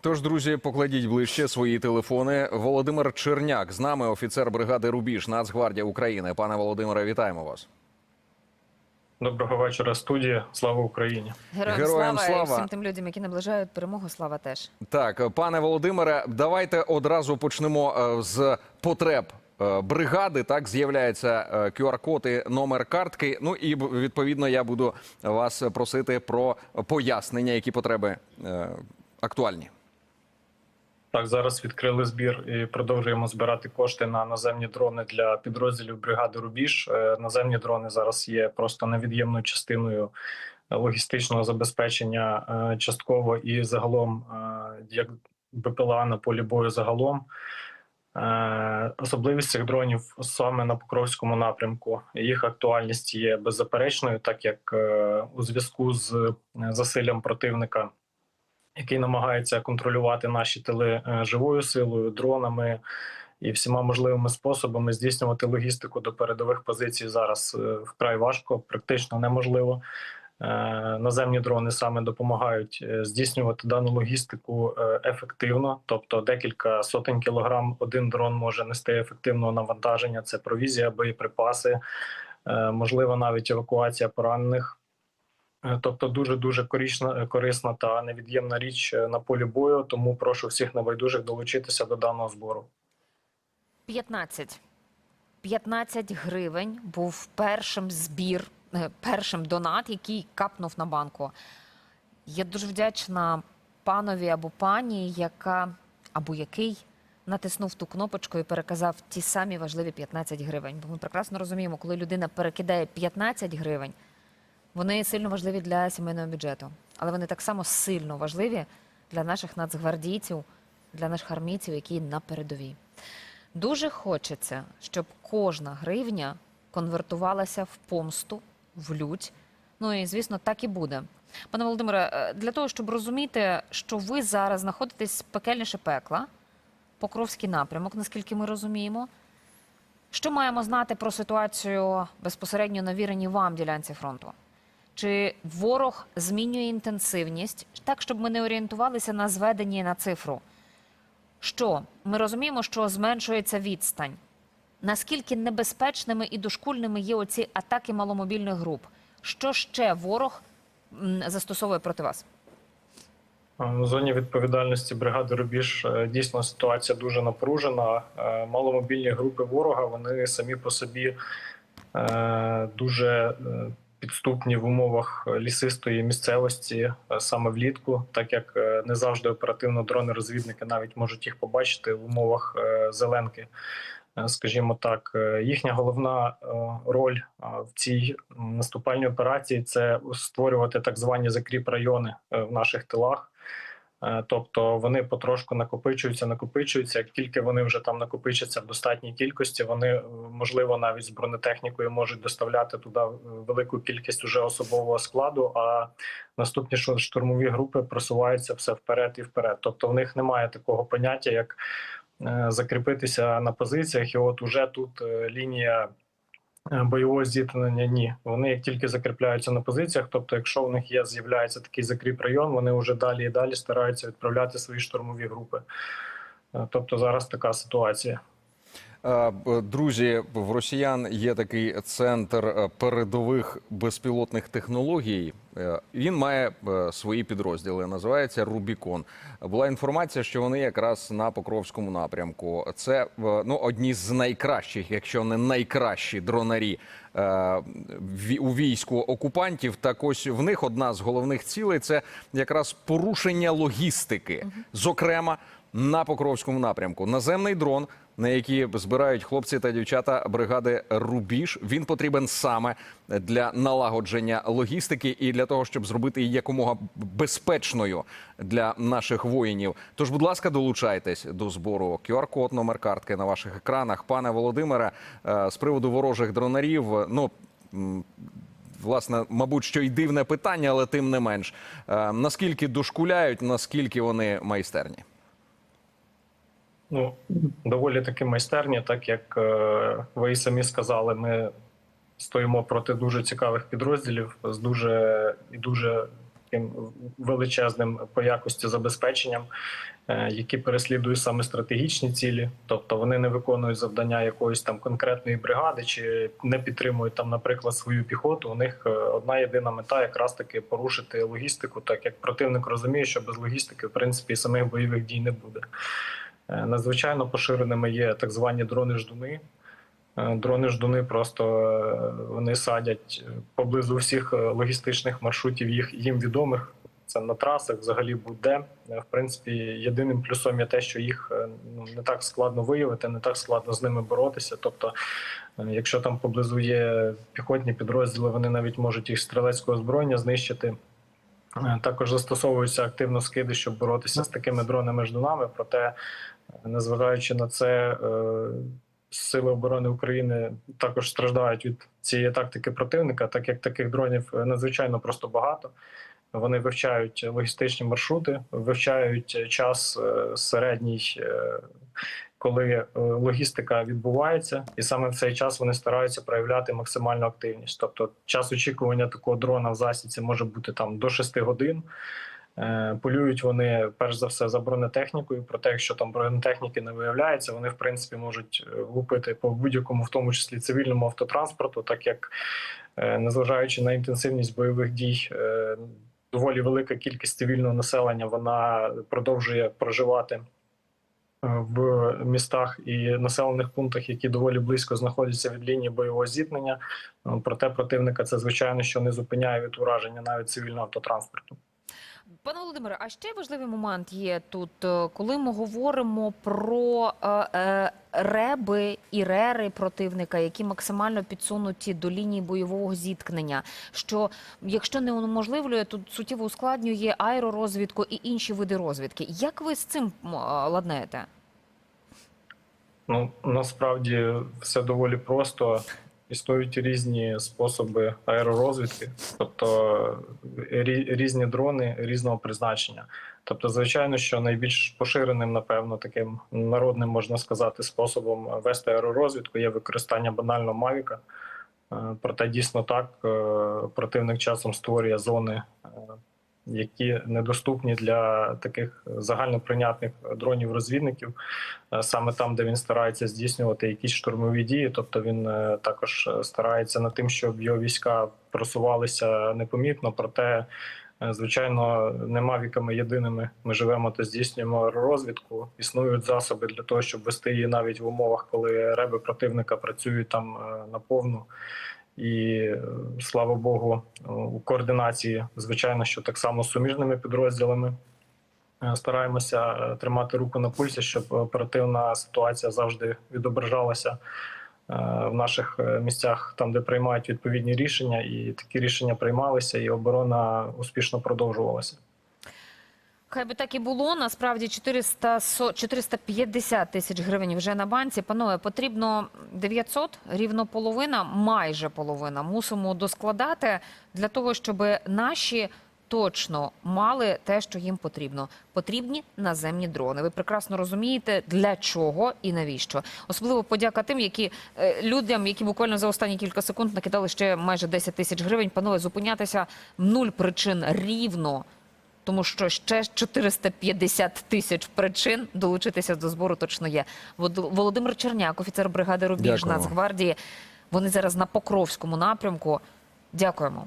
Тож, друзі, покладіть ближче свої телефони. Володимир Черняк з нами, офіцер бригади Рубіж, Нацгвардія України. Пане Володимире, вітаємо вас. Доброго вечора, студія. Слава Україні. Героям, Героям слава, слава. і всім тим людям, які наближають перемогу. Слава теж. Так, пане Володимире, давайте одразу почнемо е, з потреб. е, Бригади так з'являється е, QR-код і номер картки. Ну і відповідно я буду вас просити про пояснення, які потреби е, актуальні. Так, зараз відкрили збір і продовжуємо збирати кошти на наземні дрони для підрозділів бригади Рубіж. Е, Наземні дрони зараз є просто невід'ємною частиною логістичного забезпечення е, частково і загалом е, як БПЛА на полі бою загалом. Особливість цих дронів саме на Покровському напрямку. Їх актуальність є беззаперечною, так як у зв'язку з засиллям противника який намагається контролювати наші тили е, живою силою, дронами і всіма можливими способами здійснювати логістику до передових позицій зараз е, вкрай важко, практично неможливо. Е, Наземні дрони саме допомагають здійснювати дану логістику ефективно, тобто декілька сотень кілограм один дрон може нести ефективного навантаження. Це провізія, боєприпаси, можливо, навіть евакуація поранених. Е, Тобто дуже дуже корисна, корисна та невід'ємна річ е, на полі бою. Тому прошу всіх небайдужих долучитися до даного збору. 15. 15 гривень був першим збір, е, першим донат, який капнув на банку. Я дуже вдячна панові або пані, яка або який натиснув ту кнопочку і переказав ті самі важливі 15 гривень. Бо ми прекрасно розуміємо, коли людина перекидає 15 гривень, вони сильно важливі для сімейного бюджету, але вони так само сильно важливі для наших нацгвардійців, для наших армійців, які на передовій. Дуже хочеться, щоб кожна гривня конвертувалася в помсту, в лють. Ну і звісно, так і буде. Пане Володимире, е, для того, щоб розуміти, що ви зараз знаходитесь пекельніше пекла, Покровський напрямок, наскільки ми розуміємо. Що маємо знати про ситуацію безпосередньо на віреній вам ділянці фронту? Чи ворог змінює інтенсивність так, щоб ми не орієнтувалися на зведенні на цифру? Що ми розуміємо, що зменшується відстань? Наскільки небезпечними і дошкульними є оці атаки маломобільних груп? Що ще ворог застосовує проти вас? В зоні відповідальності бригади Рубіж е, дійсно ситуація дуже напружена. Е, Маломобільні групи ворога вони самі по собі е, дуже підступні в умовах лісистої місцевості е, саме влітку, так як е, не завжди оперативно дрони-розвідники навіть можуть їх побачити в умовах е, зеленки. Е, Скажімо так, Е, їхня головна е, роль е, в цій наступальній операції це створювати так звані закріп райони е, в наших тилах. Е, Тобто вони потрошку накопичуються, накопичуються. Як тільки вони вже там накопичаться в достатній кількості, вони е, можливо навіть з бронетехнікою можуть доставляти туди е, велику кількість уже особового складу. А наступні штурмові групи просуваються все вперед і вперед. Тобто в них немає такого поняття, як е, закріпитися на позиціях, і от уже тут е, лінія. Бойового зіткнення ні. Вони як тільки закріпляються на позиціях, тобто, якщо в них є, з'являється такий закріп район, вони вже далі і далі стараються відправляти свої штурмові групи. Тобто зараз така ситуація. Е, Друзі, в росіян є такий центр е, передових безпілотних технологій. Е, Він має свої підрозділи. Називається Рубікон. Була інформація, що вони якраз на Покровському напрямку. Це ну одні з найкращих, якщо не найкращі дронарі у війську окупантів. Так ось в них одна з головних цілей це якраз порушення логістики, зокрема на Покровському напрямку. Наземний дрон, на який збирають хлопці та дівчата бригади Рубіж. Він потрібен саме для налагодження логістики і для того, щоб зробити її якомога безпечною для наших воїнів. Тож, будь ласка, долучайтесь до збору. QR-код, номер картки на ваших екранах. Пане Володимире, е, з приводу ворожих дронарів, ну. Власне, мабуть, що й дивне питання, але тим не менш. Е, Наскільки дошкуляють, наскільки вони майстерні? Ну доволі таки майстерні, так як е, ви і самі сказали, ми стоїмо проти дуже цікавих підрозділів з дуже і дуже таким величезним по якості забезпеченням, е, які переслідують саме стратегічні цілі, тобто вони не виконують завдання якоїсь там конкретної бригади чи не підтримують там, наприклад, свою піхоту. У них е, одна єдина мета якраз таки порушити логістику, так як противник розуміє, що без логістики, в принципі, самих бойових дій не буде. Е, Надзвичайно поширеними є так звані дрони-ждуни. Е, Дрони-ждуни просто е, вони садять поблизу всіх логістичних маршрутів їх їм відомих. Це на трасах, взагалі будь-де. В принципі, єдиним плюсом є те, що їх ну, не так складно виявити, не так складно з ними боротися. Тобто, якщо там поблизу є піхотні підрозділи, вони навіть можуть їх стрілецького озброєння знищити. Е, Також застосовуються активно скиди, щоб боротися з такими дронами-ждунами. Проте, е, незважаючи на це, е, Сили оборони України також страждають від цієї тактики противника, так як таких дронів надзвичайно просто багато. Вони вивчають логістичні маршрути, вивчають час середній, коли е, логістика відбувається, і саме в цей час вони стараються проявляти максимальну активність. Тобто, час очікування такого дрона в засідці може бути там до 6 годин. Е, Полюють вони перш за все за бронетехнікою. Проте, якщо там бронетехніки не виявляється, вони в принципі можуть е, лупити по будь-якому, в тому числі цивільному автотранспорту, так як незважаючи на інтенсивність бойових дій, доволі велика кількість цивільного населення вона продовжує проживати. В містах і населених пунктах, які доволі близько знаходяться від лінії бойового зіткнення, Е, проте противника це звичайно, що не зупиняє від ураження навіть цивільного автотранспорту. Пане Володимире, а ще важливий момент є тут, е, коли ми говоримо про е, е, реби і рери противника, які максимально підсунуті до лінії бойового зіткнення. Що якщо не унеможливлює, то суттєво ускладнює аеророзвідку і інші види розвідки. Як ви з цим е, ладнаєте? Ну насправді все доволі просто. Існують різні способи аеророзвідки, тобто різні дрони різного призначення. Тобто, звичайно, що найбільш поширеним, напевно, таким народним можна сказати, способом вести аеророзвідку є використання банально Мавіка. Е, Проте дійсно так е, противник часом створює зони, е, які недоступні для таких загальноприйнятних дронів-розвідників е, саме там, де він старається здійснювати якісь штурмові дії. Тобто він е, також е, старається над тим, щоб його війська просувалися непомітно. Проте, звичайно, не мавіками єдиними ми живемо та здійснюємо розвідку. Існують засоби для того, щоб вести її навіть в умовах, коли реби противника працюють там наповну. І е, слава Богу, у координації, звичайно, що так само з суміжними підрозділами. Е, Стараємося е, тримати руку на пульсі, щоб оперативна ситуація завжди відображалася е, в наших е, місцях, там де приймають відповідні рішення, і такі рішення приймалися, і оборона успішно продовжувалася. Хай би так і було. Насправді 400, со- 450 тисяч гривень вже на банці. Панове, потрібно 900, рівно половина, майже половина. Мусимо доскладати для того, щоб наші точно мали те, що їм потрібно. Потрібні наземні дрони. Ви прекрасно розумієте, для чого і навіщо. Особливо подяка тим, які е, людям, які буквально за останні кілька секунд накидали ще майже 10 тисяч гривень. Панове, зупинятися нуль причин рівно тому що ще 450 тисяч причин долучитися до збору точно є. Володимир Черняк, офіцер бригади Рубіж. Нацгвардії. Вони зараз на Покровському напрямку. Дякуємо.